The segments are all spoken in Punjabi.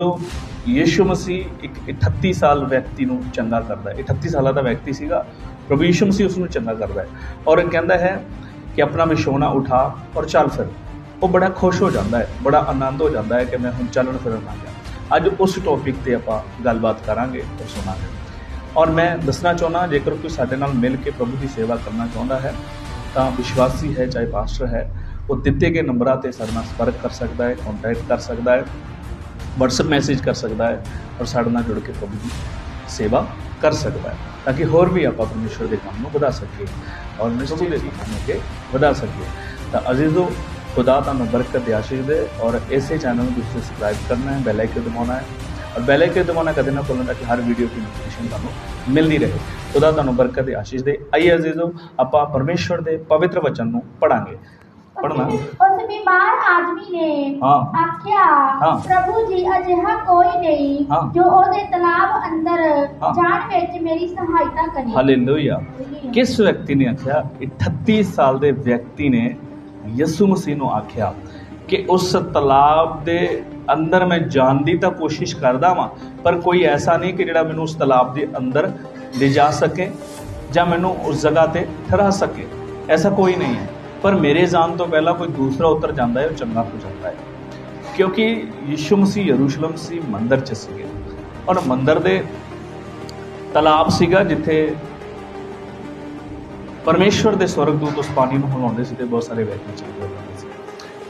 ਜਦੋਂ ਯੀਸ਼ੂ ਮਸੀਹ ਇੱਕ 38 ਸਾਲ ਵਿਅਕਤੀ ਨੂੰ ਚੰਗਾ ਕਰਦਾ ਹੈ। 38 ਸਾਲਾਂ ਦਾ ਵਿਅਕਤੀ ਸੀਗਾ। ਪ੍ਰਭੂ ਯੀਸ਼ੂ ਮਸੀਹ ਉਸ ਨੂੰ ਚੰਗਾ ਕਰਦਾ ਹੈ। ਔਰ ਇਹ ਕਹਿੰਦਾ ਹੈ ਕਿ ਆਪਣਾ ਵਿਛੋਣਾ ਉਠਾ ਔਰ ਚੱਲ ਫਿਰ। ਉਹ ਬੜਾ ਖੁਸ਼ ਹੋ ਜਾਂਦਾ ਹੈ, ਬੜਾ ਆਨੰਦ ਹੋ ਜਾਂਦਾ ਹੈ ਕਿ ਮੈਂ ਹੁਣ ਚੱਲਣ ਫਿਰਨ ਲੱਗ ਗਿਆ। ਅੱਜ ਉਸ ਟੌਪਿਕ ਤੇ ਆਪਾਂ ਗੱਲਬਾਤ ਕਰਾਂਗੇ ਔਰ ਸੁਣਾਂਗੇ। ਔਰ ਮੈਂ ਦੱਸਣਾ ਚਾਹੁੰਦਾ, ਜੇਕਰ ਕੋਈ ਸਾਡੇ ਨਾਲ ਮਿਲ ਕੇ ਪ੍ਰਭੂ ਦੀ ਸੇਵਾ ਕਰਨਾ ਚਾਹੁੰਦਾ ਹੈ, ਤਾਂ ਵਿਸ਼ਵਾਸੀ ਹੈ, ਚਾਹੇ ਪਾਸਟਰ ਹੈ, ਉਹ ਦਿੱਤੇ ਗਏ ਨੰਬਰਾਂ ਤੇ ਸਾਡੇ ਨਾਲ ਸੰਪਰਕ ਕਰ ਸਕਦਾ ਹੈ ਕੰਟੈਕਟ ਕਰ ਸਕਦਾ ਹੈ। WhatsApp ਮੈਸੇਜ ਕਰ ਸਕਦਾ ਹੈ ਔਰ ਸਾਡੇ ਨਾਲ ਜੁੜ ਕੇ ਪ੍ਰਭੂ ਦੀ ਸੇਵਾ ਕਰ ਸਕਦਾ ਹੈ ਤਾਂ ਕਿ ਹੋਰ ਵੀ ਆਪਾਂ ਪਰਮੇਸ਼ਵਰ ਦੇ ਕੰਮ ਨੂੰ ਵਧਾ ਸਕੀਏ ਔਰ ਨਿਸ਼ਚਿਤ ਦੇ ਕੰਮ ਨੂੰ ਅੱਗੇ ਵਧਾ ਸਕੀਏ। ਤਾਂ ਅਜ਼ੀਜ਼ੋ ਖੁਦਾ ਤੁਹਾਨੂੰ ਬਰਕਤ ਦੇ ਆਸ਼ੀਸ਼ ਦੇ ਔਰ ਇਸੇ ਚੈਨਲ ਨੂੰ ਤੁਸੀਂ ਸਬਸਕ੍ਰਾਈਬ ਕਰਨਾ ਹੈ ਬੈਲ ਆਈਕਨ ਦਬਾਉਣਾ ਹੈ ਔਰ ਬੈਲ ਆਈਕਨ ਦਬਾਉਣਾ ਕਦੇ ਨਾ ਭੁੱਲਣਾ ਤਾਂ ਕਿ ਹਰ ਵੀਡੀਓ ਦੀ ਨੋਟੀਫਿਕੇਸ਼ਨ ਤੁਹਾਨੂੰ ਮਿਲਦੀ ਰਹੇ। ਖੁਦਾ ਤੁਹਾਨੂੰ ਬਰਕਤ ਦੇ ਆਸ਼ੀਸ਼ ਦੇ। ਆइए ਅਜ਼ੀਜ਼ੋ ਆਪਾਂ ਪਰਮੇਸ਼ਵਰ ਦੇ ਪਵਿੱਤਰ ਵਚਨ ਨੂੰ ਪੜਾਂਗੇ ਪੜਨਾ ਉਸ ਬਿਮਾਰ ਆਦਮੀ ਨੇ ਹਾਂ। ਆਖਿਆ ਹਾਂ। ਪ੍ਰਭੂ ਜੀ ਅਜਿਹਾ ਕੋਈ ਨਹੀਂ। ਜੋ ਉਹਦੇ ਤਲਾਬ ਅੰਦਰ। ਜਾਣ ਵਿੱਚ ਮੇਰੀ ਸਹਾਇਤਾ ਕਰੇ ਹਾਲੇਲੂਇਆ ਕਿਸ ਵਿਅਕਤੀ ਨੇ ਆਖਿਆ 38 ਸਾਲ ਦੇ ਵਿਅਕਤੀ ਨੇ ਯਿਸੂ ਮਸੀਹ ਨੂੰ ਆਖਿਆ ਕਿ ਉਸ ਤਲਾਬ ਦੇ ਅੰਦਰ ਮੈਂ ਜਾਣ ਦੀ ਤਾਂ ਕੋਸ਼ਿਸ਼ ਕਰਦਾ ਵਾਂ ਪਰ ਕੋਈ ਐਸਾ ਨਹੀਂ ਕਿ ਜਿਹੜਾ ਮੈਨੂੰ ਉਸ ਤਲਾਬ ਦੇ ਅੰਦਰ ਲੈ ਜਾ ਸਕੇ ਜਾਂ ਮੈਨੂੰ ਉਸ ਜਗ੍ਹਾ ਤੇ ਠਹਿਰਾ ਸਕੇ ਐਸਾ ਕੋਈ ਨਹੀਂ ਹੈ ਪਰ ਮੇਰੇ ਜਾਣ ਤੋਂ ਪਹਿਲਾਂ ਕੋਈ ਦੂਸਰਾ ਉਤਰ ਜਾਂਦਾ ਹੈ, ਉਹ ਚੰਗਾ ਹੋ ਜਾਂਦਾ ਹੈ। ਕਿਉਂਕਿ ਯਿਸੂ ਮਸੀਹ ਯਰੂਸ਼ਲਮ ਸੀ, ਮੰਦਰ ਚ ਸੀਗੇ। ਔਰ ਮੰਦਰ ਦੇ ਤਲਾਬ ਸੀਗਾ ਜਿੱਥੇ ਪਰਮੇਸ਼ਵਰ ਦੇ ਸਵਰਗਦੂਤ ਉਸ ਪਾਣੀ ਨੂੰ ਹਿਲਾਉਂਦੇ ਸੀ ਤੇ ਬਹੁਤ ਸਾਰੇ ਵਿਅਕਤੀ ਚੱਲਦੇ ਹੁੰਦੇ ਸੀ।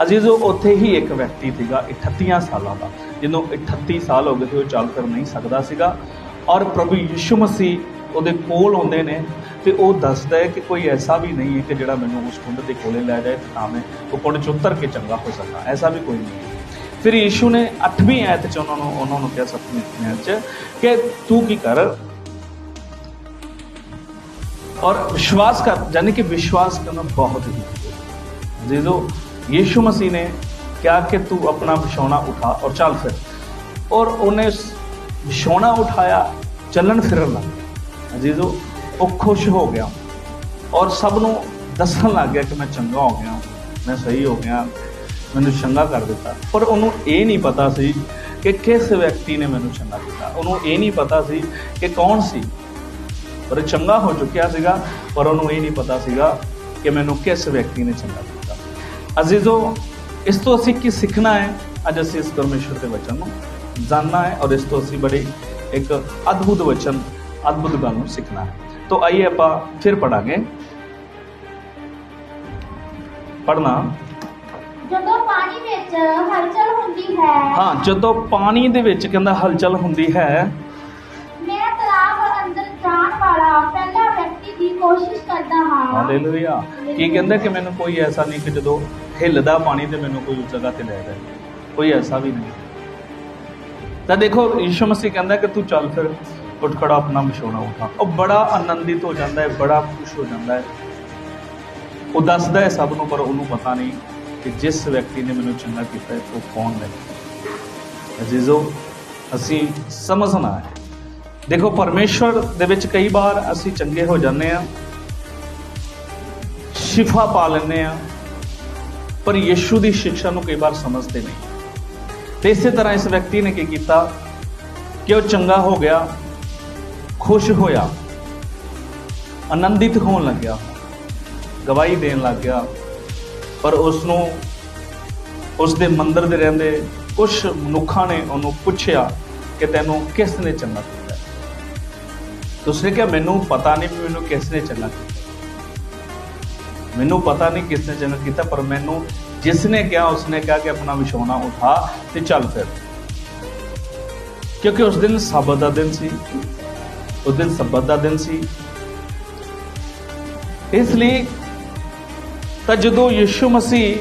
ਅਜ਼ੀਜ਼ੋ ਉੱਥੇ ਹੀ ਇੱਕ ਵਿਅਕਤੀ ਸੀਗਾ 38 ਸਾਲਾਂ ਦਾ। ਜਿਹਨੂੰ 38 ਸਾਲ ਹੋ ਗਏ ਸੀ, ਉਹ ਚੱਲ ਕਰ ਨਹੀਂ ਸਕਦਾ ਸੀਗਾ। ਔਰ ਪ੍ਰਭੂ ਯਿਸੂ ਮਸੀਹ ਉਹਦੇ ਕੋਲ ਆਉਂਦੇ ਨੇ ਤੇ ਉਹ ਦੱਸਦਾ ਹੈ ਕਿ ਕੋਈ ਐਸਾ ਵੀ ਨਹੀਂ ਹੈ ਕਿ ਜਿਹੜਾ ਮੈਨੂੰ ਉਸ ਕੁੰਡ ਦੇ ਕੋਲੇ ਲੈ ਜਾਏ ਤਾਂ ਮੈਂ ਉਹ ਕੁੰਡ ਚ ਉਤਰ ਕੇ ਚੰਗਾ ਹੋ ਸਕਾਂ ਐਸਾ ਵੀ ਕੋਈ ਨਹੀਂ ਫਿਰ ਯੀਸ਼ੂ ਨੇ 8ਵੀਂ ਆਇਤ ਚ ਉਹਨਾਂ ਨੂੰ ਉਹਨਾਂ ਨੂੰ ਕਿਹਾ 7ਵੀਂ ਆਇਤ ਚ ਕਿ ਤੂੰ ਕੀ ਕਰ? ਔਰ ਵਿਸ਼ਵਾਸ ਕਰ ਯਾਨੀ ਕਿ ਵਿਸ਼ਵਾਸ ਕਰਨਾ ਬਹੁਤ ਹੀ। ਜਦੋਂ ਯੀਸ਼ੂ ਮਸੀਹ ਨੇ ਕਿਹਾ ਕਿ ਤੂੰ ਆਪਣਾ ਵਿਛੋਣਾ ਉਠਾ ਔਰ ਚੱਲ ਫਿਰ। ਔਰ ਉਹਨੇ ਵਿਛੋਣਾ ਉਠਾਇਆ, ਚੱਲਣ ਫਿਰਨ ਲੱਗਾ ਅਜੀਜ਼ੋ ਉਹ ਖੁਸ਼ ਹੋ ਗਿਆ। ਔਰ ਸਭ ਨੂੰ ਦੱਸਣ ਲੱਗ ਗਿਆ ਕਿ ਮੈਂ ਚੰਗਾ ਹੋ ਗਿਆ, ਮੈਂ ਸਹੀ ਹੋ ਗਿਆ, ਮੈਨੂੰ ਚੰਗਾ ਕਰ ਦਿੱਤਾ। ਪਰ ਉਹਨੂੰ ਇਹ ਨਹੀਂ ਪਤਾ ਸੀ ਕਿ ਕਿਸ ਵਿਅਕਤੀ ਨੇ ਮੈਨੂੰ ਚੰਗਾ ਕੀਤਾ। ਉਹਨੂੰ ਇਹ ਨਹੀਂ ਪਤਾ ਸੀ ਕਿ ਕੌਣ ਸੀ। ਪਰ ਚੰਗਾ ਹੋ ਚੁੱਕਿਆ ਸੀਗਾ, ਪਰ ਉਹਨੂੰ ਇਹ ਨਹੀਂ ਪਤਾ ਸੀਗਾ ਕਿ ਮੈਨੂੰ ਕਿਸ ਵਿਅਕਤੀ ਨੇ ਚੰਗਾ ਕੀਤਾ। ਅਜ਼ੀਜ਼ੋ, ਇਸ ਤੋਂ ਅਸੀਂ ਕੀ ਸਿੱਖਣਾ ਹੈ? ਅੱਜ ਅਸੀਂ ਇਸ ਪਰਮੇਸ਼ਵਰ ਦੇ ਵਚਨ ਨੂੰ ਜਾਨਣਾ ਹੈ ਔਰ ਇਸ ਤੋਂ ਅਸੀਂ ਬੜੀ ਇੱਕ ਅਦਭੁਤ ਵਚਨ, ਅਦਭੁਤ ਗੱਲ ਨੂੰ ਸਿੱਖਣਾ ਹੈ। ਤਾਂ ਆਈਏ ਆਪਾਂ ਫਿਰ ਪੜਾਂਗੇ। ਪੜਨਾ ਜਦੋਂ ਪਾਣੀ ਵਿੱਚ ਹਲਚਲ ਹੁੰਦੀ ਹੈ। ਹਾਂ ਜਦੋਂ ਪਾਣੀ ਦੇ ਵਿੱਚ ਕਹਿੰਦਾ ਹਲਚਲ ਹੁੰਦੀ ਹੈ। ਮੈਂ ਤਲਾਬ ਅੰਦਰ ਜਾਣ ਵਾਲਾ ਪਹਿਲਾ ਵਿਅਕਤੀ ਦੀ ਕੋਸ਼ਿਸ਼ ਕਰਦਾ ਹਾਂ। ਹਾਲੇਲੂਇਆ। ਕੀ ਕਹਿੰਦਾ ਕਿ ਮੈਨੂੰ ਕੋਈ ਐਸਾ ਨਹੀਂ ਕਿ ਜਦੋਂ ਹਿੱਲਦਾ ਪਾਣੀ ਤੇ ਮੈਨੂੰ ਕੋਈ ਜਗ੍ਹਾ ਤੇ ਲੈ ਜਾਏ। ਕੋਈ ਐਸਾ ਵੀ ਨਹੀਂ। ਤਾਂ ਦੇਖੋ ਯਿਸੂ ਮਸੀਹ ਕਹਿੰਦਾ ਕਿ ਤੂੰ ਚੱਲ ਫਿਰ। ਉੱਠ ਖੜਾ ਆਪਣਾ ਵਿਛੋਣਾ ਉਠਾ। ਉਹ ਬੜਾ ਆਨੰਦਿਤ ਹੋ ਜਾਂਦਾ ਹੈ, ਬੜਾ ਖੁਸ਼ ਹੋ ਜਾਂਦਾ ਹੈ। ਉਹ ਦੱਸਦਾ ਹੈ ਸਭ ਨੂੰ, ਪਰ ਉਹਨੂੰ ਪਤਾ ਨਹੀਂ ਕਿ ਜਿਸ ਵਿਅਕਤੀ ਨੇ ਮੈਨੂੰ ਚੰਗਾ ਕੀਤਾ ਹੈ, ਉਹ ਕੌਣ ਹੈ। ਅਜ਼ੀਜ਼ੋ, ਅਸੀਂ ਸਮਝਣਾ ਹੈ ਦੇਖੋ, ਪਰਮੇਸ਼ਵਰ ਦੇ ਵਿੱਚ ਕਈ ਵਾਰ ਅਸੀਂ ਚੰਗੇ ਹੋ ਜਾਂਦੇ ਆ ਸ਼ਿਫਾ ਪਾ ਲੈਂਦੇ ਆ ਪਰ ਯਿਸੂ ਦੀ ਸਿੱਖਿਆ ਨੂੰ ਕਈ ਵਾਰ ਸਮਝਦੇ ਨਹੀਂ। ਤੇ ਇਸੇ ਤਰ੍ਹਾਂ ਇਸ ਵਿਅਕਤੀ ਨੇ ਕੀ ਕੀਤਾ ਕਿ ਉਹ ਚੰਗਾ ਹੋ ਗਿਆ ਖੁਸ਼ ਹੋਇਆ। ਆਨੰਦਿਤ ਹੋਣ ਲੱਗਿਆ। ਗਵਾਹੀ ਦੇਣ ਲੱਗ ਗਿਆ। ਪਰ ਉਸ ਨੂੰ ਉਸ ਦੇ ਮੰਦਰ ਦੇ ਰਹਿੰਦੇ ਕੁਝ ਮਨੁੱਖਾਂ ਨੇ ਉਹਨੂੰ ਪੁੱਛਿਆ ਕਿ ਤੈਨੂੰ ਕਿਸ ਨੇ ਚੰਗਾ ਕੀਤਾ? ਤੁਸੀਂ ਕਿਹਾ, ਮੈਨੂੰ ਪਤਾ ਨਹੀਂ ਵੀ ਮੈਨੂੰ ਕਿਸ ਨੇ ਚੰਗਾ ਕੀਤਾ। ਮੈਨੂੰ ਪਤਾ ਨਹੀਂ ਕਿਸ ਨੇ ਚੰਗਾ ਕੀਤਾ, ਪਰ ਮੈਨੂੰ ਜਿਸ ਨੇ ਕਿਹਾ, ਉਸਨੇ ਕਿਹਾ ਕਿ ਆਪਣਾ ਵਿਛੋਣਾ ਉਠਾ ਤੇ ਚੱਲ ਫਿਰ। ਕਿਉਂਕਿ ਉਸ ਦਿਨ ਸਬਤ ਦਾ ਦਿਨ ਸੀ। ਉਸ ਦਿਨ ਸਬਤ ਦਾ ਦਿਨ ਸੀ। ਇਸ ਲਈ ਤਾਂ ਜਦੋਂ ਯਿਸੂ ਮਸੀਹ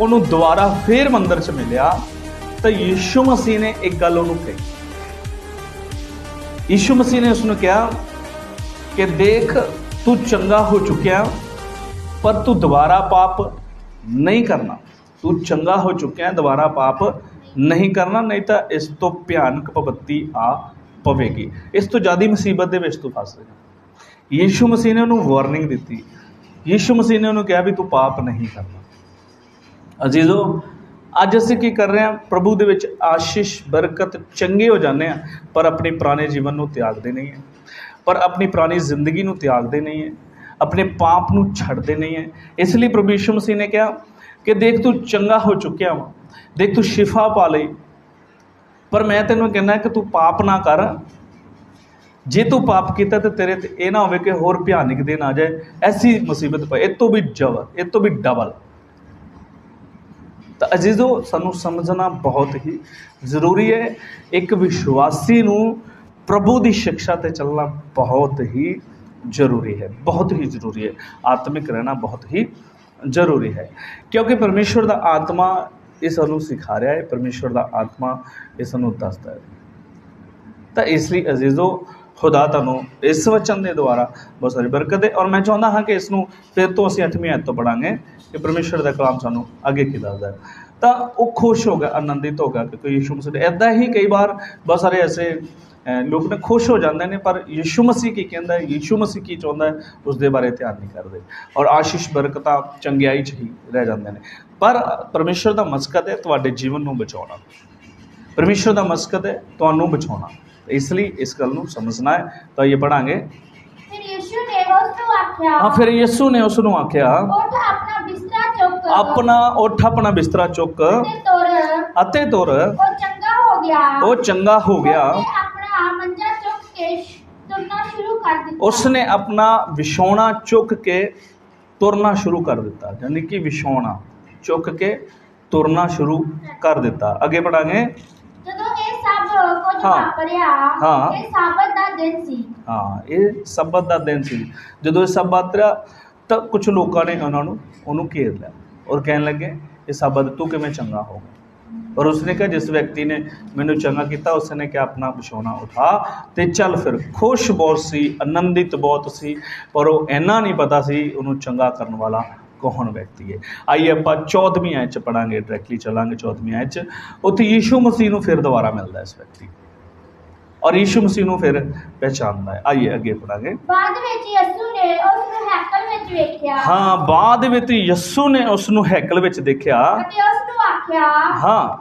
ਉਹਨੂੰ ਦੁਬਾਰਾ ਫੇਰ ਮੰਦਰ 'ਚ ਮਿਲਿਆ, ਤਾਂ ਯਿਸੂ ਮਸੀਹ ਨੇ ਇੱਕ ਗੱਲ ਉਹਨੂੰ ਕਹੀ। ਯਿਸੂ ਮਸੀਹ ਨੇ ਉਸ ਨੂੰ ਕਿਹਾ ਕਿ ਦੇਖ, ਤੂੰ ਚੰਗਾ ਹੋ ਚੁੱਕਿਆ, ਪਰ ਤੂੰ ਦੁਬਾਰਾ ਪਾਪ ਨਹੀਂ ਕਰਨਾ। ਤੂੰ ਚੰਗਾ ਹੋ ਚੁੱਕਿਆ, ਦੁਬਾਰਾ ਪਾਪ ਨਹੀਂ ਕਰਨਾ, ਨਹੀਂ ਤਾਂ ਇਸ ਤੋਂ ਭਿਆਨਕ ਪਵੱਤੀ ਆ ਪਵੇਗੀ। ਇਸ ਤੋਂ ਜ਼ਿਆਦਾ ਮੁਸੀਬਤ ਦੇ ਵਿੱਚ ਤੂੰ ਫਸ ਰਿਹਾ। ਯੀਸ਼ੂ ਮਸੀਹ ਨੇ ਉਹਨੂੰ ਵਾਰਨਿੰਗ ਦਿੱਤੀ। ਯੀਸ਼ੂ ਮਸੀਹ ਨੇ ਉਹਨੂੰ ਕਿਹਾ ਵੀ ਤੂੰ ਪਾਪ ਨਹੀਂ ਕਰਨਾ। ਅਜ਼ੀਜ਼ੋ, ਅੱਜ ਅਸੀਂ ਕੀ ਕਰ ਰਹੇ ਹਾਂ? ਪ੍ਰਭੂ ਦੇ ਵਿੱਚ ਆਸ਼ੀਸ਼, ਬਰਕਤ, ਚੰਗੇ ਹੋ ਜਾਂਦੇ ਆ ਪਰ ਆਪਣੇ ਪੁਰਾਣੇ ਜੀਵਨ ਨੂੰ ਤਿਆਗਦੇ ਨਹੀਂ ਹੈ। ਪਰ ਆਪਣੀ ਪੁਰਾਣੀ ਜ਼ਿੰਦਗੀ ਨੂੰ ਤਿਆਗਦੇ ਨਹੀਂ ਹੈ। ਆਪਣੇ ਪਾਪ ਨੂੰ ਛੱਡਦੇ ਨਹੀਂ ਹੈ। ਇਸ ਲਈ ਪ੍ਰਭੂ ਯਿਸੂ ਮਸੀਹ ਨੇ ਕਿਹਾ ਕਿ ਦੇਖ ਤੂੰ ਚੰਗਾ ਹੋ ਚੁੱਕਿਆ ਵਾ। ਦੇਖ ਤੂੰ ਸ਼ਿਫਾ ਪਾ ਲਈ। ਪਰ ਮੈਂ ਤੈਨੂੰ ਕਹਿੰਦਾ ਕਿ ਤੂੰ ਪਾਪ ਨਾ ਕਰ। ਜੇ ਤੂੰ ਪਾਪ ਕੀਤਾ ਤੇ ਤੇਰੇ ਤੇ ਇਹ ਨਾ ਹੋਵੇ ਕਿ ਹੋਰ ਭਿਆਨਕ ਦਿਨ ਆ ਜਾਏ। ਐਸੀ ਮੁਸੀਬਤ ਪਏ ਇਹ ਤੋਂ ਵੀ ਜਬਰ, ਇਹ ਤੋਂ ਵੀ ਡਬਲ। ਤਾਂ ਅਜ਼ੀਜ਼ੋ, ਸਾਨੂੰ ਸਮਝਣਾ ਬਹੁਤ ਹੀ ਜ਼ਰੂਰੀ ਹੈ। ਇੱਕ ਵਿਸ਼ਵਾਸੀ ਨੂੰ ਪ੍ਰਭੂ ਦੀ ਸਿੱਖਿਆ ਤੇ ਚੱਲਣਾ ਬਹੁਤ ਹੀ ਜ਼ਰੂਰੀ ਹੈ। ਬਹੁਤ ਹੀ ਜ਼ਰੂਰੀ ਹੈ। ਆਤਮਿਕ ਰਹਿਣਾ ਬਹੁਤ ਹੀ ਜ਼ਰੂਰੀ ਹੈ। ਕਿਉਂਕਿ ਪਰਮੇਸ਼ਵਰ ਦਾ ਆਤਮਾ ਇਹ ਸਾਨੂੰ ਸਿਖਾ ਰਿਹਾ ਹੈ, ਪਰਮੇਸ਼ਵਰ ਦਾ ਆਤਮਾ ਇਹ ਸਾਨੂੰ ਦੱਸਦਾ ਹੈ। ਤਾਂ ਇਸ ਲਈ ਅਜ਼ੀਜ਼ੋ, ਖੁਦਾ ਤੁਹਾਨੂੰ ਇਸ ਵਚਨ ਦੇ ਦੁਆਰਾ ਬਹੁਤ ਸਾਰੀ ਬਰਕਤ ਦੇ ਔਰ ਮੈਂ ਚਾਹੁੰਦਾ ਹਾਂ ਕਿ ਇਸ ਨੂੰ ਫਿਰ ਤੋਂ ਅਸੀਂ 8ਵੀਂ ਆਇਤ ਤੋਂ ਪੜਾਂਗੇ ਕਿ ਪਰਮੇਸ਼ਰ ਦਾ ਕਲਾਮ ਸਾਨੂੰ ਅੱਗੇ ਕੀ ਦੱਸਦਾ ਹੈ। ਤਾਂ ਉਹ ਖੁਸ਼ ਹੋ ਗਿਆ, ਆਨੰਦਿਤ ਹੋ ਗਿਆ ਕਿ ਕੋਈ ਯਿਸੂ ਮਸੀਹ ਐਦਾਂ ਹੀ ਕਈ ਵਾਰ ਬਹੁਤ ਸਾਰੇ ਐਸੇ ਲੋਕ ਨੇ ਖੁਸ਼ ਹੋ ਜਾਂਦੇ ਨੇ ਪਰ ਯਿਸੂ ਮਸੀਹ ਕੀ ਕਹਿੰਦਾ ਹੈ? ਯਿਸੂ ਮਸੀਹ ਕੀ ਚਾਹੁੰਦਾ ਹੈ? ਉਸ ਦੇ ਬਾਰੇ ਧਿਆਨ ਨਹੀਂ ਕਰਦੇ। ਔਰ ਆਸ਼ੀਸ਼ ਬਰਕਤਾਂ ਚੰਗਿਆਈ 'ਚ ਹੀ ਰਹਿ ਜਾਂਦੇ ਨੇ। ਪਰ ਪਰਮੇਸ਼ਰ ਦਾ ਮਕਸਦ ਹੈ ਤੁਹਾਡੇ ਜੀਵਨ ਨੂੰ ਬਚਾਉਣਾ। ਪਰਮੇਸ਼ਰ ਦਾ ਮਕਸਦ ਹੈ ਤੁਹਾਨੂੰ ਬਚਾਉਣਾ। ਇਸ ਲਈ ਇਸ ਗੱਲ ਨੂੰ ਸਮਝਣਾ ਹੈ। ਤਾਂ ਇਹ ਪੜਾਂਗੇ ਫਿਰ ਯਿਸੂ ਨੇ ਉਸ ਨੂੰ ਆਖਿਆ ਹਾਂ ਫਿਰ ਯਿਸੂ ਨੇ ਉਸ ਨੂੰ ਆਖਿਆ ਉੱਠ ਆਪਣਾ ਬਿਸਤਰਾ ਚੁੱਕ। ਆਪਣਾ ਉੱਠ ਆਪਣਾ ਬਿਸਤਰਾ ਚੁੱਕ। ਤੇ ਤੁਰ। ਅਤੇ ਤੁਰ। ਉਹ ਚੰਗਾ ਹੋ ਗਿਆ। ਉਹ ਚੰਗਾ ਹੋ ਗਿਆ। ਉਸਨੇ ਆਪਣਾ ਮੰਜਾ ਚੁੱਕ ਕੇ ਸ਼- ਤੁਰਨਾ ਸ਼ੁਰੂ ਕਰ ਦਿੱਤਾ। ਉਸਨੇ ਆਪਣਾ ਵਿਛੌਣਾ ਚੁੱਕ ਕੇ ਤੁਰਨਾ ਸ਼ੁਰੂ ਕਰ ਦਿੱਤਾ ਯਾਨੀ ਕਿ ਵਿਛੌਣਾ ਚੁੱਕ ਕੇ ਤੁਰਨਾ ਸ਼ੁਰੂ ਕਰ ਦਿੱਤਾ। ਅੱਗੇ ਪੜਾਂਗੇ। ਜਦੋਂ ਇਹ ਸਭ ਕੁਝ ਹਾਂ। ਵਾਪਰਿਆ ਹਾਂ। ਇਹ ਸਾਬਤ ਦਾ ਦਿਨ ਸੀ। ਹਾਂ ਇਹ ਸਬਤ ਦਾ ਦਿਨ ਸੀ। ਜਦੋਂ ਇਹ ਸਭ ਵਾਪਰਿਆ ਤਾਂ ਕੁਝ ਲੋਕਾਂ ਨੇ ਉਹਨਾਂ ਨੂੰ ਉਹਨੂੰ ਘੇਰ ਲਿਆ ਔਰ ਕਹਿਣ ਲੱਗੇ ਇਹ ਸਬਤ ਤੂੰ ਕਿਵੇਂ ਚੰਗਾ ਹੋ ਗਿਆ? ਔਰ ਉਸਨੇ ਕਿਹਾ ਜਿਸ ਵਿਅਕਤੀ ਨੇ ਮੈਨੂੰ ਚੰਗਾ ਕੀਤਾ ਉਸਨੇ ਕਿਹਾ ਆਪਣਾ ਵਿਛੌਣਾ ਉਠਾ ਤੇ ਚੱਲ ਫਿਰ। ਖੁਸ਼ ਬਹੁਤ ਸੀ ਆਨੰਦਿਤ ਬਹੁਤ ਸੀ ਪਰ ਉਹ ਇੰਨਾ ਨਹੀਂ ਪਤਾ ਸੀ ਉਹਨੂੰ ਚੰਗਾ ਕਰਨ ਵਾਲਾ ਕੌਣ ਵਿਅਕਤੀ ਹੈ। ਆਈਏ ਆਪਾਂ 14ਵੀਂ ਆਇਤ ਚ ਪੜਾਂਗੇ ਡਾਇਰੈਕਟਲੀ ਚੱਲਾਂਗੇ 14ਵੀਂ ਆਇਤ ਚ। ਉੱਥੇ ਯੀਸ਼ੂ ਮਸੀਹ ਨੂੰ ਫਿਰ ਦੁਬਾਰਾ ਮਿਲਦਾ ਇਸ ਵਿਅਕਤੀ ਔਰ ਯੀਸ਼ੂ ਮਸੀਹ ਨੂੰ ਫਿਰ ਪਹਿਚਾਨਦਾ ਹੈ। ਆਈਏ ਅੱਗੇ ਪੜਾਂਗੇ ਬਾਅਦ ਵਿੱਚ ਯਿਸੂ ਨੇ ਉਸ ਨੂੰ ਹੈਕਲ ਵਿੱਚ ਵੇਖਿਆ। ਹਾਂ ਬਾਅਦ ਵਿੱਚ ਯਿਸੂ ਨੇ ਉਸ ਨੂੰ ਹੈਕਲ ਵਿੱਚ ਦੇਖਿਆ। ਅਤੇ ਉਸ ਨੂੰ ਆਖਿਆ ਹਾਂ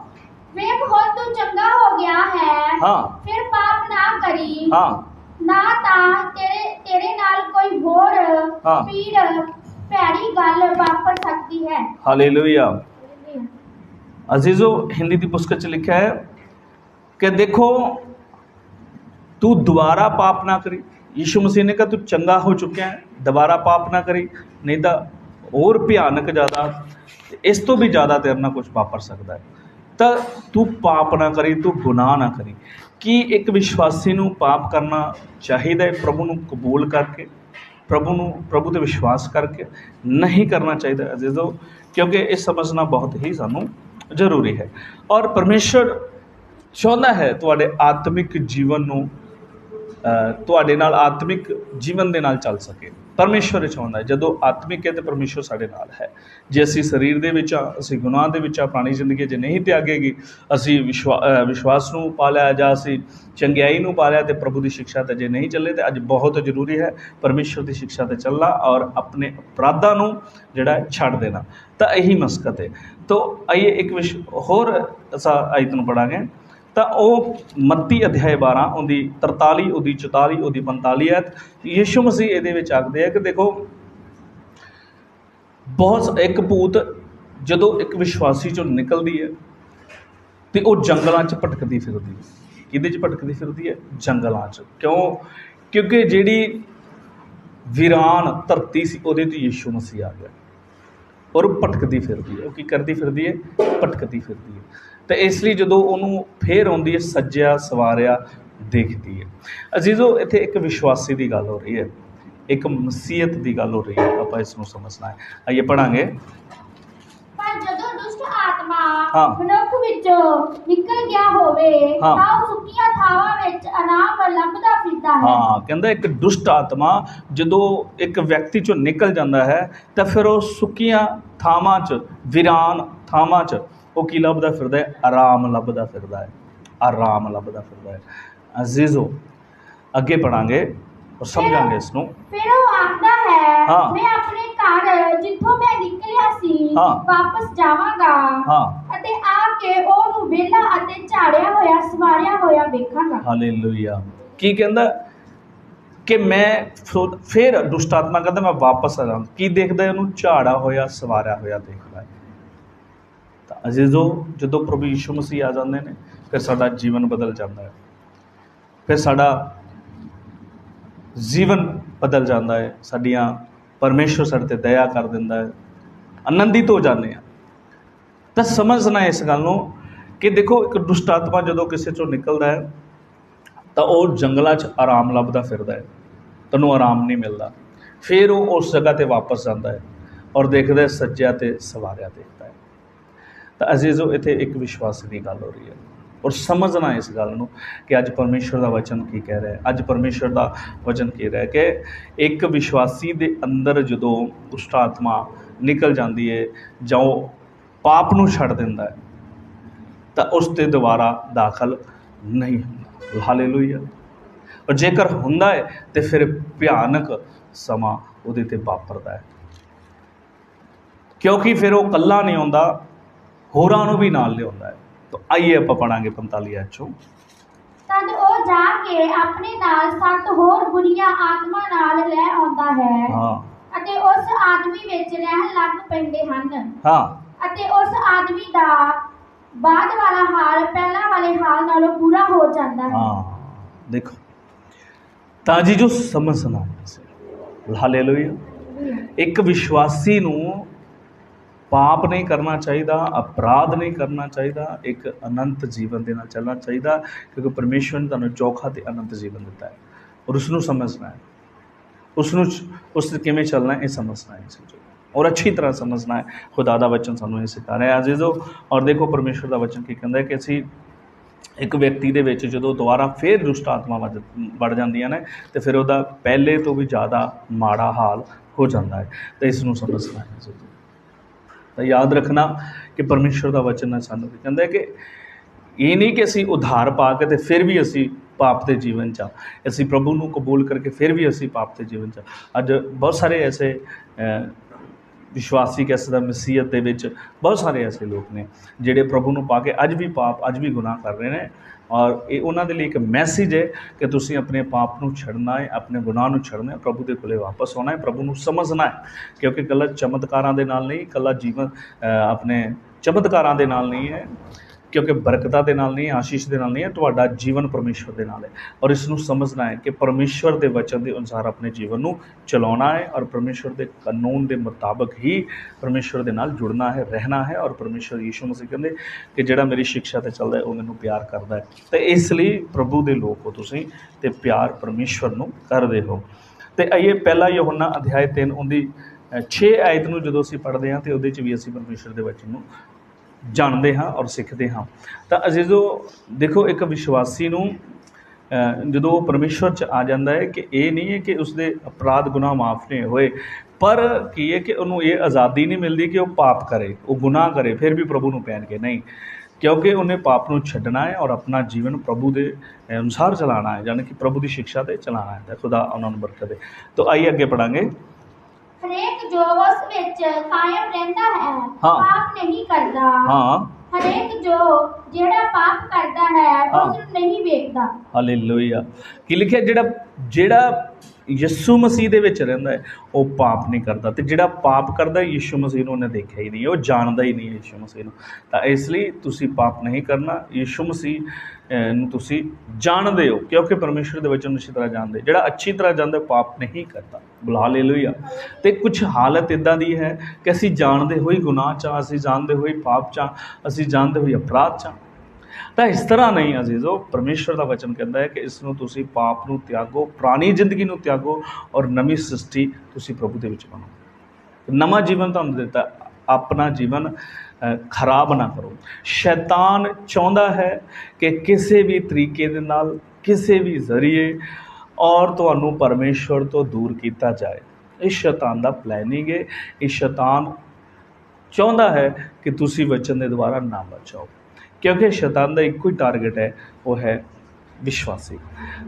ਵੇਖ ਹੁਣ ਤੂੰ ਚੰਗਾ ਹੋ ਗਿਆ ਹੈ ਹਾਂ ਫਿਰ ਪਾਪ ਨਾ ਕਰੀ ਹਾਂ ਨਾ ਤਾਂ ਤੇਰੇ ਤੇਰੇ ਨਾਲ ਕੋਈ ਹੋਰ ਹਾਂ। ਪੀੜ ਭੈੜੀ ਗੱਲ ਵਾਪਰ ਸਕਦੀ ਹੈ ਹਾਲੇਲੂਇਆ ਅਜ਼ੀਜ਼ੋ ਹਿੰਦੀ ਦੀ ਪੁਸਤਕ 'ਚ ਲਿਖਿਆ ਹੈ ਕਿ ਦੇਖੋ ਤੂੰ ਦੁਬਾਰਾ ਪਾਪ ਨਾ ਕਰੀ ਯੀਸ਼ੂ ਮਸੀਹ ਨੇ ਕਿਹਾ ਤੂੰ ਚੰਗਾ ਹੋ ਚੁੱਕਿਆ ਹੈ ਦੁਬਾਰਾ ਪਾਪ ਨਾ ਕਰੀ ਨਹੀਂ ਤਾਂ ਹੋਰ ਭਿਆਨਕ ਜ਼ਿਆਦਾ, ਇਸ ਤੋਂ ਵੀ ਜ਼ਿਆਦਾ ਤੇਰੇ ਨਾਲ ਕੁਝ ਵਾਪਰ ਸਕਦਾ ਹੈ। ਤਾਂ ਤੂੰ ਪਾਪ ਨਾ ਕਰੀ, ਤੂੰ ਗੁਨਾਹ ਨਾ ਕਰੀ। ਕੀ ਇੱਕ ਵਿਸ਼ਵਾਸੀ ਨੂੰ ਪਾਪ ਕਰਨਾ ਚਾਹੀਦਾ ਹੈ ਪ੍ਰਭੂ ਨੂੰ ਕਬੂਲ ਕਰਕੇ? ਪ੍ਰਭੂ ਨੂੰ, ਪ੍ਰਭੂ ਤੇ ਵਿਸ਼ਵਾਸ ਕਰਕੇ ਨਹੀਂ ਕਰਨਾ ਚਾਹੀਦਾ ਅਜ਼ੀਜ਼ੋ ਕਿਉਂਕਿ ਇਹ ਸਮਝਣਾ ਬਹੁਤ ਹੀ ਸਾਨੂੰ ਜ਼ਰੂਰੀ ਹੈ। ਔਰ ਪਰਮੇਸ਼ਰ ਚਾਹੁੰਦਾ ਹੈ ਤੁਹਾਡੇ ਆਤਮਿਕ ਜੀਵਨ ਨੂੰ ਤੁਹਾਡੇ ਨਾਲ ਆਤਮਿਕ ਜੀਵਨ ਦੇ ਨਾਲ ਚੱਲ ਸਕੇ। ਪਰਮੇਸ਼ਰ ਚਾਹੁੰਦਾ ਜਦੋਂ ਆਤਮਿਕ ਹੈ ਤੇ ਪਰਮੇਸ਼ਰ ਸਾਡੇ ਨਾਲ ਹੈ। ਜੇ ਅਸੀਂ ਸਰੀਰ ਦੇ ਵਿੱਚ ਆ, ਅਸੀਂ ਗੁਨਾਹ ਦੇ ਵਿੱਚ ਆ, ਪੁਰਾਣੀ ਜ਼ਿੰਦਗੀ 'ਚ ਨਹੀਂ ਤਿਆਗੇਗੀ, ਅਸੀਂ ਵਿਸ਼ਵਾ ਵਿਸ਼ਵਾਸ ਨੂੰ ਪਾਲਿਆ ਜਾਂ ਅਸੀਂ ਚੰਗਿਆਈ ਨੂੰ ਪਾਲਿਆ ਤੇ ਪ੍ਰਭੂ ਦੀ ਸਿੱਖਿਆ ਤੇ ਜੇ ਨਹੀਂ ਚੱਲੇ ਤੇ ਅੱਜ ਬਹੁਤ ਜ਼ਰੂਰੀ ਹੈ ਪਰਮੇਸ਼ਰ ਦੀ ਸਿੱਖਿਆ ਤੇ ਚੱਲਣਾ ਔਰ ਆਪਣੇ ਅਪਰਾਧਾਂ ਨੂੰ ਜਿਹੜਾ ਛੱਡ ਦੇਣਾ। ਤਾਂ ਇਹੀ ਮਸਕਤ ਹੈ। ਤਾਂ ਆਈਏ ਇੱਕ ਵਿਸ਼, ਹੋਰ ਅਸਾਂ ਆਇਤ ਨੂੰ ਪੜਾਂਗੇ ਤਾਂ ਉਹ ਮੱਤੀ ਅਧਿਆਇ 12 ਉਹਦੀ 43 ਉਹਦੀ 44 ਉਹਦੀ 45 ਹੈ ਯੀਸ਼ੂ ਮਸੀਹ ਇਹਦੇ ਵਿੱਚ ਆਖਦੇ ਆ ਕਿ ਦੇਖੋ, ਬਹੁਤ ਇੱਕ ਭੂਤ ਜਦੋਂ ਇੱਕ ਵਿਸ਼ਵਾਸੀ ਚੋਂ ਨਿਕਲਦੀ ਹੈ, ਤੇ ਉਹ ਜੰਗਲਾਂ 'ਚ ਭਟਕਦੀ ਫਿਰਦੀ ਹੈ। ਕਿਹਦੇ 'ਚ ਭਟਕਦੀ ਫਿਰਦੀ ਹੈ? ਜੰਗਲਾਂ 'ਚ। ਕਿਉਂ? ਕਿਉਂਕਿ ਜਿਹੜੀ ਵੀਰਾਨ ਧਰਤੀ ਸੀ, ਉਹਦੇ ਤੇ ਯੀਸ਼ੂ ਮਸੀਹ ਆ ਗਿਆ। ਔਰ ਭਟਕਦੀ ਫਿਰਦੀ ਹੈ। ਉਹ ਕੀ ਕਰਦੀ ਫਿਰਦੀ ਹੈ? ਭਟਕਦੀ ਫਿਰਦੀ ਹੈ। ਤੇ ਇਸ ਲਈ ਜਦੋਂ ਉਹਨੂੰ ਫੇਰ ਆਉਂਦੀ ਹੈ ਸੱਜਿਆ ਸਵਾਰਿਆ ਦੇਖਦੀ ਹੈ। ਅਜ਼ੀਜ਼ੋ ਇੱਥੇ ਇੱਕ ਵਿਸ਼ਵਾਸੀ ਦੀ ਗੱਲ ਹੋ ਰਹੀ ਹੈ। ਇੱਕ ਮਸੀਹਤ ਦੀ ਗੱਲ ਹੋ ਰਹੀ ਹੈ। ਆਪਾਂ ਇਸ ਨੂੰ ਸਮਝਣਾ ਹੈ। ਆਈਏ ਪੜਾਂਗੇ ਪਰ ਜਦੋਂ ਦੁਸ਼ਟ ਆਤਮਾ ਹਾਂ। ਮਨੁੱਖ ਵਿੱਚੋਂ ਨਿਕਲ ਗਿਆ ਹੋਵੇ ਹਾਂ। ਤਾਂ ਉਹ ਸੁੱਕੀਆਂ ਥਾਵਾਂ ਵਿੱਚ ਆਰਾਮ ਲੱਭਦਾ ਫਿਰਦਾ ਹੈ। ਹਾਂ ਕਹਿੰਦਾ ਇੱਕ ਦੁਸ਼ਟ ਆਤਮਾ ਜਦੋਂ ਇੱਕ ਵਿਅਕਤੀ ਚੋਂ ਨਿਕਲ ਜਾਂਦਾ ਹੈ ਤਾਂ ਫਿਰ ਉਹ ਸੁੱਕੀਆਂ ਥਾਵਾਂ 'ਚ ਵਿਰਾਨ ਥਾਵਾਂ 'ਚ ਉਹ ਕੀ ਲੱਭਦਾ ਫਿਰਦਾ ਹੈ? ਆਰਾਮ ਲੱਭਦਾ ਫਿਰਦਾ ਹੈ। ਆਰਾਮ ਲੱਭਦਾ ਫਿਰਦਾ ਹੈ। ਅਜ਼ੀਜ਼ੋ ਅੱਗੇ ਪੜਾਂਗੇ ਔਰ ਸਮਝਾਂਗੇ ਇਸ ਨੂੰ ਫਿਰ ਉਹ ਆਖਦਾ ਹੈ ਹਾਂ। ਮੈਂ ਆਪਣੇ ਘਰ ਜਿੱਥੋਂ ਮੈਂ ਨਿਕਲਿਆ ਸੀ ਹਾਂ। ਵਾਪਸ ਜਾਵਾਂਗਾ। ਹਾਂ। ਕੇ ਉਹਨੂੰ ਵਿਹਲਾ ਅਤੇ ਝਾੜਿਆ ਹੋਇਆ, ਸਵਾਰਿਆ ਹੋਇਆ ਵੇਖਾਂਗਾ। ਹਾਲੇਲੂਇਆ। ਕੀ ਕਹਿੰਦਾ? ਕਿ ਮੈਂ ਫਿਰ- ਫਿਰ ਕਹਿੰਦਾ, ਮੈਂ ਵਾਪਸ ਆ ਜਾਵਾਂ। ਕੀ ਦੇਖਦਾ ਉਹਨੂੰ ਝਾੜਾ ਹੋਇਆ, ਸਵਾਰਿਆ ਹੋਇਆ ਦੇਖਦਾ ਤਾਂ ਅਜ਼ੀਜ਼ੋ, ਜਦੋਂ ਪ੍ਰਭੂ ਯਿਸੂ ਮਸੀਹ ਆ ਜਾਂਦੇ ਨੇ, ਫਿਰ ਸਾਡਾ ਜੀਵਨ ਬਦਲ ਜਾਂਦਾ ਹੈ। ਫਿਰ ਸਾਡਾ ਜੀਵਨ ਬਦਲ ਜਾਂਦਾ ਹੈ। ਸਾਡੀਆਂ ਪਰਮੇਸ਼ਰ ਸਾਡੇ ਤੇ ਦਇਆ ਕਰ ਦਿੰਦਾ ਹੈ। ਆਨੰਦਿਤ ਹੋ ਜਾਂਦੇ ਆ ਤਾਂ ਸਮਝਣਾ ਇਸ ਗੱਲ ਨੂੰ ਕਿ ਦੇਖੋ, ਇੱਕ ਦੁਸ਼ਟ ਆਤਮਾ ਜਦੋਂ ਕਿਸੇ ਚੋਂ ਨਿਕਲਦਾ ਹੈ, ਤਾਂ ਉਹ ਜੰਗਲਾਂ 'ਚ ਆਰਾਮ ਲੱਭਦਾ ਫਿਰਦਾ ਹੈ। ਤੈਨੂੰ ਆਰਾਮ ਨਹੀਂ ਮਿਲਦਾ। ਫਿਰ ਉਹ ਉਸ ਜਗ੍ਹਾ ਤੇ ਵਾਪਸ ਜਾਂਦਾ ਹੈ ਔਰ ਦੇਖਦਾ ਸੱਜਿਆ ਤੇ ਸਵਾਰਿਆ ਦੇਖਦਾ ਹੈ। ਤਾਂ ਅਜ਼ੀਜ਼ੋ, ਇੱਥੇ ਇੱਕ ਵਿਸ਼ਵਾਸ ਦੀ ਗੱਲ ਹੋ ਰਹੀ ਹੈ ਔਰ ਸਮਝਣਾ ਇਸ ਗੱਲ ਨੂੰ ਕਿ ਅੱਜ ਪਰਮੇਸ਼ਰ ਦਾ ਵਚਨ ਕੀ ਕਹਿ ਰਿਹਾ ਹੈ। ਅੱਜ ਪਰਮੇਸ਼ਰ ਦਾ ਵਚਨ ਕੀ ਰਿਹਾ ਹੈ ਕਿ ਇੱਕ ਵਿਸ਼ਵਾਸੀ ਦੇ ਅੰਦਰ ਜਦੋਂ ਦੁਸ਼ਟ ਆਤਮਾ ਨਿਕਲ ਜਾਂਦੀ ਹੈ ਜਾਂ ਉਹ ਪਾਪ ਨੂੰ ਛੱਡ ਦਿੰਦਾ ਹੈ ਤਾਂ ਉਸ ਤੇ ਦੁਬਾਰਾ ਦਾਖਲ ਨਹੀਂ ਹੁੰਦਾ। ਹਾਲੇਲੂਇਆ। ਔਰ ਜੇਕਰ ਹੁੰਦਾ ਹੈ ਤੇ ਫਿਰ ਭਿਆਨਕ ਸਮਾਂ ਉਹਦੇ ਤੇ ਵਾਪਰਦਾ ਹੈ। ਕਿਉਂਕਿ ਫਿਰ ਉਹ ਕੱਲਾ ਨਹੀਂ ਆਉਂਦਾ ਹੋਰਾਂ ਨੂੰ ਵੀ ਨਾਲ ਲਿਆਉਂਦਾ ਹੈ। ਤਾਂ ਆਈਏ ਆਪਾਂ ਪੜਾਂਗੇ 45 ਅੱਛੋਂ ਤਦ ਉਹ ਜਾ ਕੇ ਆਪਣੇ ਨਾਲ ਸੱਤ ਹੋਰ ਬੁਰੀਆਂ ਆਤਮਾ ਨਾਲ ਲੈ ਆਉਂਦਾ ਹੈ ਹਾਂ। ਅਤੇ ਉਸ ਆਦਮੀ ਵਿੱਚ ਰਹਿਣ ਲੱਗ ਪੈਂਦੇ ਹਨ। ਹਾਂ। ਅਤੇ ਉਸ ਆਦਮੀ ਦਾ ਬਾਅਦ ਵਾਲਾ ਹਾਲ ਪਹਿਲਾਂ ਵਾਲੇ ਹਾਲ ਨਾਲੋਂ ਬੁਰਾ ਹੋ ਜਾਂਦਾ ਹੈ। ਹਾਂ, ਦੇਖੋ। ਤਾਂ ਜੀ ਜੋ ਸਮਝਣਾ ਹਾਲੇਲੂਇਆ। ਇੱਕ ਵਿਸ਼ਵਾਸੀ ਨੂੰ ਪਾਪ ਨਹੀਂ ਕਰਨਾ ਚਾਹੀਦਾ, ਅਪਰਾਧ ਨਹੀਂ ਕਰਨਾ ਚਾਹੀਦਾ, ਇੱਕ ਅਨੰਤ ਜੀਵਨ ਦੇ ਨਾਲ ਚੱਲਣਾ ਚਾਹੀਦਾ, ਕਿਉਂਕਿ ਪਰਮੇਸ਼ਵਰ ਨੇ ਤੁਹਾਨੂੰ ਚੌਖਾ ਤੇ ਅਨੰਤ ਜੀਵਨ ਦਿੱਤਾ ਹੈ। ਔਰ ਉਸ ਨੂੰ ਸਮਝਣਾ ਹੈ। ਉਸ ਨੂੰ ਉਸ ਕਿਵੇਂ ਚੱਲਣਾ ਹੈ, ਇਹ ਸਮਝਣਾ ਹੈ ਇਸ ਚੀਜ਼ ਨੂੰ। ਔਰ ਅੱਛੀ ਤਰ੍ਹਾਂ ਸਮਝਣਾ ਖੁਦਾ ਦਾ ਵਚਨ ਸਾਨੂੰ ਇਹ ਸਿਖਾ ਰਿਹਾ ਹੈ ਅਜ਼ੀਜ਼ੋ, ਔਰ ਦੇਖੋ ਪਰਮੇਸ਼ਵਰ ਦਾ ਵਚਨ ਕੀ ਕਹਿੰਦਾ ਹੈ ਕਿ ਅਸੀਂ ਇੱਕ ਵਿਅਕਤੀ ਦੇ ਵਿੱਚ ਜਦੋਂ ਦੁਬਾਰਾ ਫੇਰ ਦੁਸ਼ਟ ਆਤਮਾ ਵੱਜ- ਵੜ ਜਾਂਦੀਆਂ ਨੇ, ਤੇ ਫਿਰ ਉਹਦਾ ਪਹਿਲੇ ਤੋਂ ਵੀ ਜ਼ਿਆਦਾ ਮਾੜਾ ਹਾਲ ਹੋ ਜਾਂਦਾ ਹੈ ਤਾਂ ਇਸ ਨੂੰ ਸਮਝਣਾ ਹੈ ਤਾਂ ਯਾਦ ਰੱਖਣਾ ਕਿ ਪਰਮੇਸ਼ਰ ਦਾ ਵਚਨ ਹੈ ਸਾਨੂੰ ਵੀ ਕਹਿੰਦਾ ਹੈ ਕਿ ਇਹ ਨਹੀਂ ਕਿ ਅਸੀਂ ਉਧਾਰ ਪਾ ਕੇ ਤੇ ਫਿਰ ਵੀ ਅਸੀਂ ਪਾਪ ਦੇ ਜੀਵਨ 'ਚ ਹਾਂ। ਅਸੀਂ ਪ੍ਰਭੂ ਨੂੰ ਕਬੂਲ ਕਰਕੇ ਫਿਰ ਵੀ ਅਸੀਂ ਪਾਪ ਦੇ ਜੀਵਨ 'ਚ ਹਾਂ। ਅੱਜ ਬਹੁਤ ਸਾਰੇ ਐਸੇ ਵਿਸ਼ਵਾਸੀ ਕਹਿ ਸਕਦਾ ਮਸੀਹਤ ਦੇ ਵਿੱਚ ਬਹੁਤ ਸਾਰੇ ਐਸੇ ਲੋਕ ਨੇ ਜਿਹੜੇ ਪ੍ਰਭੂ ਨੂੰ ਪਾ ਕੇ ਅੱਜ ਵੀ ਪਾਪ, ਅੱਜ ਵੀ ਗੁਨਾਹ ਕਰ ਰਹੇ ਨੇ। ਔਰ ਇਹ ਉਹਨਾਂ ਦੇ ਲਈ ਇੱਕ ਮੈਸੇਜ ਹੈ ਕਿ ਤੁਸੀਂ ਆਪਣੇ ਪਾਪ ਨੂੰ ਛੱਡਣਾ ਹੈ, ਆਪਣੇ ਗੁਨਾਹ ਨੂੰ ਛੱਡਣਾ ਹੈ, ਪ੍ਰਭੂ ਦੇ ਕੋਲੇ ਵਾਪਸ ਆਉਣਾ ਹੈ, ਪ੍ਰਭੂ ਨੂੰ ਸਮਝਣਾ ਹੈ। ਕਿਉਂਕਿ ਇਕੱਲਾ ਚਮਤਕਾਰਾਂ ਦੇ ਨਾਲ ਨਹੀਂ, ਇਕੱਲਾ ਜੀਵਨ ਆਪਣੇ ਚਮਤਕਾਰਾਂ ਦੇ ਨਾਲ ਨਹੀਂ ਹੈ। ਕਿਉਂਕਿ ਬਰਕਤਾਂ ਦੇ ਨਾਲ ਨਹੀਂ, ਆਸ਼ੀਸ਼ ਦੇ ਨਾਲ ਨਹੀਂ ਹੈ ਤੁਹਾਡਾ ਜੀਵਨ ਪਰਮੇਸ਼ਵਰ ਦੇ ਨਾਲ ਹੈ। ਔਰ ਇਸ ਨੂੰ ਸਮਝਣਾ ਹੈ ਕਿ ਪਰਮੇਸ਼ਵਰ ਦੇ ਵਚਨ ਦੇ ਅਨੁਸਾਰ ਆਪਣੇ ਜੀਵਨ ਨੂੰ ਚਲਾਉਣਾ ਹੈ ਔਰ ਪਰਮੇਸ਼ਵਰ ਦੇ ਕਾਨੂੰਨ ਦੇ ਮੁਤਾਬਕ ਹੀ ਪਰਮੇਸ਼ਵਰ ਦੇ ਨਾਲ ਜੁੜਨਾ ਹੈ, ਰਹਿਣਾ ਹੈ ਔਰ ਪਰਮੇਸ਼ਵਰ ਯੀਸ਼ੂ ਮਸੀਹ ਕਹਿੰਦੇ ਕਿ ਜਿਹੜਾ ਮੇਰੀ ਸਿੱਖਿਆ ਤੇ ਚੱਲਦਾ ਹੈ, ਉਹ ਮੈਨੂੰ ਪਿਆਰ ਕਰਦਾ ਹੈ। ਤੇ ਇਸ ਲਈ ਪ੍ਰਭੂ ਦੇ ਲੋਕ ਹੋ ਤੁਸੀਂ ਤੇ ਪਿਆਰ ਪਰਮੇਸ਼ਵਰ ਨੂੰ ਕਰਦੇ ਹੋ। ਤੇ ਇਹ ਪਹਿਲਾ ਯੋਹੰਨਾ ਅਧਿਆਇ 3 ਉਹਦੀ 6 ਆਇਤ ਨੂੰ ਜਦੋਂ ਅਸੀਂ ਪੜ੍ਹਦੇ ਹਾਂ ਤੇ ਉਹਦੇ 'ਚ ਵੀ ਅਸੀਂ ਪਰਮੇਸ਼ਵਰ ਦੇ ਵਚਨ ਨੂੰ ਜਾਣਦੇ ਹਾਂ ਔਰ ਸਿੱਖਦੇ ਹਾਂ। ਤਾਂ ਅਜ਼ੀਜ਼ੋ, ਦੇਖੋ ਇੱਕ ਵਿਸ਼ਵਾਸੀ ਨੂੰ ਜਦੋਂ ਉਹ ਪਰਮੇਸ਼ਵਰ ਚ ਆ ਜਾਂਦਾ ਹੈ ਕਿ ਇਹ ਨਹੀਂ ਹੈ ਕਿ ਉਸਦੇ ਅਪਰਾਧ ਗੁਨਾਹ ਮਾਫ ਨਹੀਂ ਹੋਏ, ਪਰ ਕੀ ਹੈ ਕਿ ਉਹਨੂੰ ਇਹ ਆਜ਼ਾਦੀ ਨਹੀਂ ਮਿਲਦੀ ਕਿ ਉਹ ਪਾਪ ਕਰੇ, ਉਹ ਗੁਨਾਹ ਕਰੇ, ਫਿਰ ਵੀ ਪ੍ਰਭੂ ਨੂੰ ਪਹਿਨ ਕੇ ਨਹੀਂ। ਕਿਉਂਕਿ ਉਹਨੇ ਪਾਪ ਨੂੰ ਛੱਡਣਾ ਹੈ ਔਰ ਆਪਣਾ ਜੀਵਨ ਪ੍ਰਭੂ ਦੇ ਅਨੁਸਾਰ ਚਲਾਉਣਾ ਹੈ, ਯਾਨੀ ਕਿ ਪ੍ਰਭੂ ਦੀ ਸਿੱਖਿਆ ਤੇ ਚਲਾਉਣਾ ਹੈ। ਤਾਂ ਖੁਦਾ ਉਹਨਾਂ ਨੂੰ ਬਰਕਤ ਦੇ ਤਾਂ ਆਈਏ ਅੱਗੇ ਪੜਾਂਗੇ ਹਰੇਕ ਜੋ ਉਸ ਵਿੱਚ ਕਾਇਮ ਰਹਿੰਦਾ ਹੈ ਹਾਂ। ਪਾਪ ਨਹੀਂ ਕਰਦਾ। ਹਾਂ। ਹਰੇਕ ਜੋ ਜਿਹੜਾ ਪਾਪ ਕਰਦਾ ਹੈ ਹਾਂ। ਉਸ ਨੂੰ ਨਹੀਂ ਵੇਖਦਾ। ਹਾਲੇਲੂਇਆ ਕੀ ਲਿਖਿਆ? ਜਿਹੜਾ ਜਿਹੜਾ ਯਿਸੂ ਮਸੀਹ ਦੇ ਵਿੱਚ ਰਹਿੰਦਾ ਹੈ ਉਹ ਪਾਪ ਨਹੀਂ ਕਰਦਾ ਤੇ ਜਿਹੜਾ ਪਾਪ ਕਰਦਾ ਯਿਸੂ ਮਸੀਹ ਨੂੰ ਉਹਨੇ ਦੇਖਿਆ ਹੀ ਨਹੀਂ ਉਹ ਜਾਣਦਾ ਹੀ ਨਹੀਂ ਯਿਸੂ ਮਸੀਹ ਨੂੰ। ਤਾਂ ਇਸ ਲਈ ਤੁਸੀਂ ਪਾਪ ਨਹੀਂ ਕਰਨਾ ਯਿਸੂ ਮਸੀਹ ਨੂੰ ਤੁਸੀਂ ਜਾਣਦੇ ਹੋ ਕਿਉਂਕਿ ਪਰਮੇਸ਼ਰ ਦੇ ਵਚਨ ਨੂੰ ਅੱਛੀ ਤਰ੍ਹਾਂ ਜਾਣਦੇ। ਜਿਹੜਾ ਅੱਛੀ ਤਰ੍ਹਾਂ ਜਾਣਦਾ ਪਾਪ ਨਹੀਂ ਕਰਦਾ। ਬੁਲਾ ਹਾਲੇਲੂਇਆ ਤੇ ਕੁਝ ਹਾਲਤ ਇਦਾਂ ਦੀ ਹੈ ਕਿ ਅਸੀਂ ਜਾਣਦੇ ਹੋਏ ਗੁਨਾਹ ਚ ਹਾਂ, ਅਸੀਂ ਜਾਣਦੇ ਹੋਏ ਪਾਪ ਚ ਹਾਂ, ਅਸੀਂ ਜਾਣਦੇ ਹੋਏ ਅਪਰਾਧ ਚ ਹਾਂ। ਤਾਂ ਇਸ ਤਰ੍ਹਾਂ ਨਹੀਂ ਅਜ਼ੀਜ਼ੋ ਪਰਮੇਸ਼ਰ ਦਾ ਵਚਨ ਕਹਿੰਦਾ ਹੈ ਕਿ ਇਸ ਨੂੰ ਤੁਸੀਂ ਪਾਪ ਨੂੰ ਤਿਆਗੋ, ਪੁਰਾਣੀ ਜ਼ਿੰਦਗੀ ਨੂੰ ਤਿਆਗੋ ਔਰ ਨਵੀਂ ਸ੍ਰਿਸ਼ਟੀ ਤੁਸੀਂ ਪ੍ਰਭੂ ਦੇ ਵਿੱਚ ਬਣੋ। ਨਵਾਂ ਜੀਵਨ ਤੁਹਾਨੂੰ ਦਿੱਤਾ, ਆਪਣਾ ਜੀਵਨ ਖਰਾਬ ਨਾ ਕਰੋ। ਸ਼ੈਤਾਨ ਚਾਹੁੰਦਾ ਹੈ ਕਿ ਕਿਸੇ ਵੀ ਤਰੀਕੇ ਦੇ ਨਾਲ, ਕਿਸੇ ਵੀ ਜ਼ਰੀਏ ਔਰ ਤੁਹਾਨੂੰ ਪਰਮੇਸ਼ਵਰ ਤੋਂ ਦੂਰ ਕੀਤਾ ਜਾਏ। ਇਹ ਸ਼ੈਤਾਨ ਦਾ ਪਲੈਨਿੰਗ ਹੈ, ਇਹ ਸ਼ੈਤਾਨ ਚਾਹੁੰਦਾ ਹੈ ਕਿ ਤੁਸੀਂ ਵਚਨ ਦੇ ਦੁਆਰਾ ਨਾ ਬਚਾਓ। ਕਿਉਂਕਿ ਸ਼ੈਤਾਨ ਦਾ ਇੱਕੋ ਹੀ ਟਾਰਗੇਟ ਹੈ, ਉਹ ਹੈ ਵਿਸ਼ਵਾਸੀ।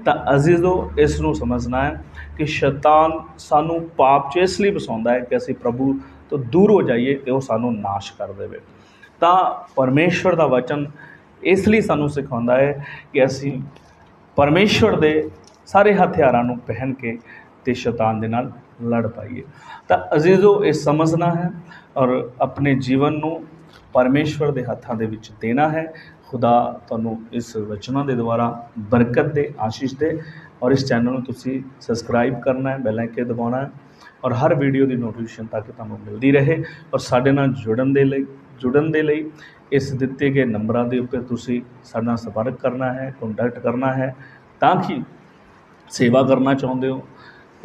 ਤਾਂ ਅਜ਼ੀਜ਼ੋ ਇਸ ਨੂੰ ਸਮਝਣਾ ਹੈ ਕਿ ਸ਼ੈਤਾਨ ਸਾਨੂੰ ਪਾਪ 'ਚ ਇਸ ਲਈ ਫਸਾਉਂਦਾ ਹੈ ਕਿ ਅਸੀਂ ਪ੍ਰਭੂ ਤੋਂ ਦੂਰ ਹੋ ਜਾਈਏ ਤੇ ਉਹ ਸਾਨੂੰ ਨਾਸ਼ ਕਰ ਦੇਵੇ। ਤਾਂ ਪਰਮੇਸ਼ਵਰ ਦਾ ਵਚਨ ਇਸ ਲਈ ਸਾਨੂੰ ਸਿਖਾਉਂਦਾ ਹੈ ਕਿ ਅਸੀਂ ਪਰਮੇਸ਼ਵਰ ਦੇ ਸਾਰੇ ਹਥਿਆਰਾਂ ਨੂੰ ਪਹਿਨ ਕੇ ਤੇ ਸ਼ੈਤਾਨ ਦੇ ਨਾਲ ਲੜ ਪਾਈਏ। ਤਾਂ ਅਜ਼ੀਜ਼ੋ ਇਹ ਸਮਝਣਾ ਹੈ ਔਰ ਆਪਣੇ ਜੀਵਨ ਨੂੰ ਪਰਮੇਸ਼ਵਰ ਦੇ ਹੱਥਾਂ ਦੇ ਵਿੱਚ ਦੇਣਾ ਹੈ। ਖੁਦਾ ਤੁਹਾਨੂੰ ਇਸ ਰਚਨਾ ਦੇ ਦੁਆਰਾ ਬਰਕਤ ਦੇ, ਆਸ਼ੀਸ਼ ਦੇ ਔਰ ਇਸ ਚੈਨਲ ਨੂੰ ਤੁਸੀਂ ਸਬਸਕ੍ਰਾਈਬ ਕਰਨਾ ਹੈ ਬੈਲ ਆਈਕਨ ਦਬਾਉਣਾ ਹੈ ਔਰ ਹਰ ਵੀਡੀਓ ਦੀ ਨੋਟੀਫਿਕੇਸ਼ਨ ਤਾਂ ਕਿ ਤੁਹਾਨੂੰ ਮਿਲਦੀ ਰਹੇ ਔਰ ਸਾਡੇ ਨਾਲ ਜੁੜਨ ਦੇ ਲਈ, ਜੁੜਨ ਦੇ ਲਈ ਇਸ ਦਿੱਤੇ ਗਏ ਨੰਬਰਾਂ ਦੇ ਉੱਪਰ ਤੁਸੀਂ ਸਾਡੇ ਨਾਲ ਸੰਪਰਕ ਕਰਨਾ ਹੈ ਕੰਟੈਕਟ ਕਰਨਾ ਹੈ ਤਾਂ ਕਿ ਸੇਵਾ ਕਰਨਾ ਚਾਹੁੰਦੇ ਹੋ।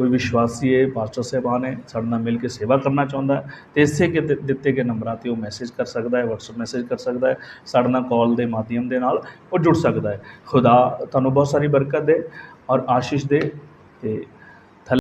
ਕੋਈ ਵਿਸ਼ਵਾਸੀ ਹੈ ਪਾਸਟਰ ਸਾਹਿਬਾਨ ਹੈ ਸਾਡੇ ਨਾਲ ਮਿਲ ਕੇ ਸੇਵਾ ਕਰਨਾ ਚਾਹੁੰਦਾ ਹੈ ਤੇ ਇਸੇ ਕੇ ਦਿੱਤੇ ਗਏ ਨੰਬਰਾਂ ਤੇ ਉਹ ਮੈਸੇਜ ਕਰ ਸਕਦਾ ਹੈ WhatsApp ਮੈਸੇਜ ਕਰ ਸਕਦਾ ਹੈ ਸਾਡੇ ਨਾਲ ਕਾਲ ਦੇ ਮਾਧਿਅਮ ਦੇ ਨਾਲ ਉਹ ਜੁੜ ਸਕਦਾ ਹੈ ਖੁਦਾ ਤੁਹਾਨੂੰ ਬਹੁਤ ਸਾਰੀ ਬਰਕਤ ਦੇ ਔਰ ਆਸ਼ੀਸ਼ ਦੇ ਤੇ